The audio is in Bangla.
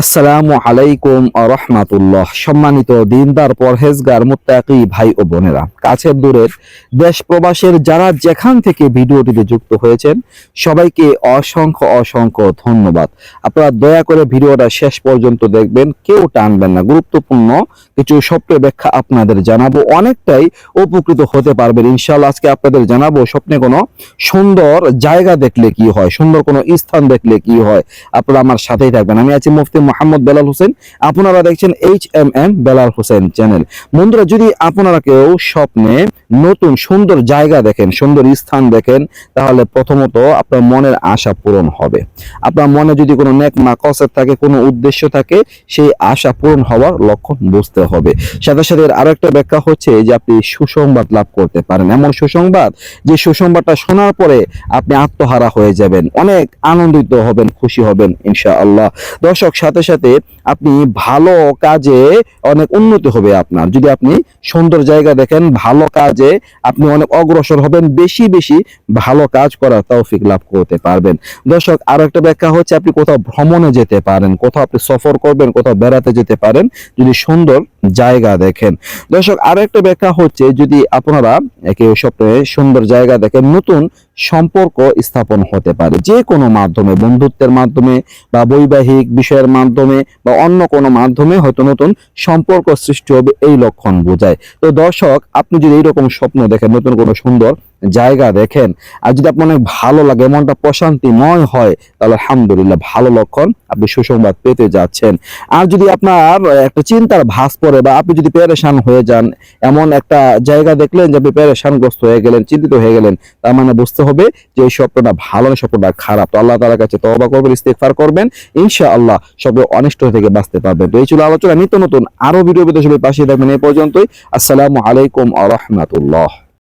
আসসালামু আলাইকুম রহমাতুল্লাহ। সম্মানিত দিনদার, পরহেজগার, মুত্তাকি ভাই ও বোনেরা, কাছের দূরের দেশ প্রবাসের যারা যেখান থেকে ভিডিওটিতে যুক্ত হয়েছেন, সবাইকে অসংখ্য অসংখ্য ধন্যবাদ। আপনারা দয়া করে ভিডিওটা শেষ পর্যন্ত দেখবেন, কেউ টানবেন না। গুরুত্বপূর্ণ কিছু স্বপ্নের ব্যাখ্যা আপনাদের জানাব। অনেকটাই উপকৃত হতে পারবেন। ইনশাআল্লাহ আজকে আপনাদের জানাব স্বপ্নে কোনো সুন্দর জায়গা দেখলে কি হয়, সুন্দর কোনো স্থান দেখলে কি হয়। আপনারা আমার সাথেই থাকবেন। আমি আছি মুফতি মোহাম্মদ বেলাল হোসেন, আপনারা দেখছেন H M M Belal Hossain channel বন্ধুরা, যদি আপনারা কেউ স্বপ্নে নতুন সুন্দর জায়গা দেখেন, সুন্দর স্থান দেখেন, তাহলে প্রথমত আপনার মনের আশা পূরণ হবে। আপনার মনে যদি কোনো নেক মাকসেদ থাকে, কোনো উদ্দেশ্য থাকে, সেই আশা পূরণ হওয়ার লক্ষণ বুঝতে হবে। সাথে সাথে এর আরেকটা ব্যাখ্যা হচ্ছে যে আপনি সুসংবাদ লাভ করতে পারেন। এমন সুসংবাদ যে সুসংবাদটা শোনার পরে আপনি আত্মহারা হয়ে যাবেন, অনেক আনন্দিত হবেন, খুশি হবেন, ইনশাআল্লাহ। দর্শক, সাথে সাথে সাথে আপনি ভালো কাজে অনেক উন্নতি হবে আপনার। যদি আপনি সুন্দর জায়গা দেখেন, ভালো কাজে আপনি অনেক অগ্রসর হবেন, বেশি বেশি ভালো কাজ করার তৌফিক লাভ করতে পারবেন। দর্শক আরও একটা ব্যাখ্যা হচ্ছে আপনি কোথাও ভ্রমণে যেতে পারেন, কোথাও আপনি সফর করবেন, কোথাও বেড়াতে যেতে পারেন, যদি সুন্দর জায়গা দেখেন। দর্শক আরও একটা ব্যাখ্যা হচ্ছে যদি আপনারা কেউ স্বপ্নে সুন্দর জায়গা দেখেন, নতুন সম্পর্ক স্থাপন হতে পারে। যে কোনো মাধ্যমে, বন্ধুত্বের মাধ্যমে বা বৈবাহিক বিষয়ের মাধ্যমে বা অন্য কোনো মাধ্যমে হয়তো নতুন সম্পর্ক সৃষ্টি হবে, এই লক্ষণ বোঝায়। তো দর্শক, আপনি যদি এইরকম স্বপ্ন দেখেন, নতুন কোনো সুন্দর জায়গা দেখেন। আর যদি আপনার অনেক ভালো লাগে, মনটা প্রশান্তিময় হয়, তাহলে আলহামদুলিল্লাহ ভালো লক্ষণ আপনি সুসংবাদ পেতে যাচ্ছেন। আর যদি আপনার একটা চিন্তার ভাস পড়ে বা আপনি যদি পেরেশান হয়ে যান, এমন একটা জায়গা দেখলেন যে আপনি পেরেশানগ্রস্ত হয়ে গেলেন, চিন্তিত হয়ে গেলেন, তার মানে বুঝতে হবে যে এই স্বপ্নটা ভালো না, স্বপ্নটা খারাপ। তো আল্লাহ তালার কাছে তবা করবেন ইস্তেকফার করবেন ইনশা আল্লাহ সব অনিষ্ট থেকে বাঁচতে পারবেন। তো এই ছিল আলোচনা, নিত্য নতুন আরও ভিডিও পেতে সবাই পাশে থাকবেন। এই পর্যন্তই। আসসালামু আলাইকুম আ রহমাতুল্লাহ।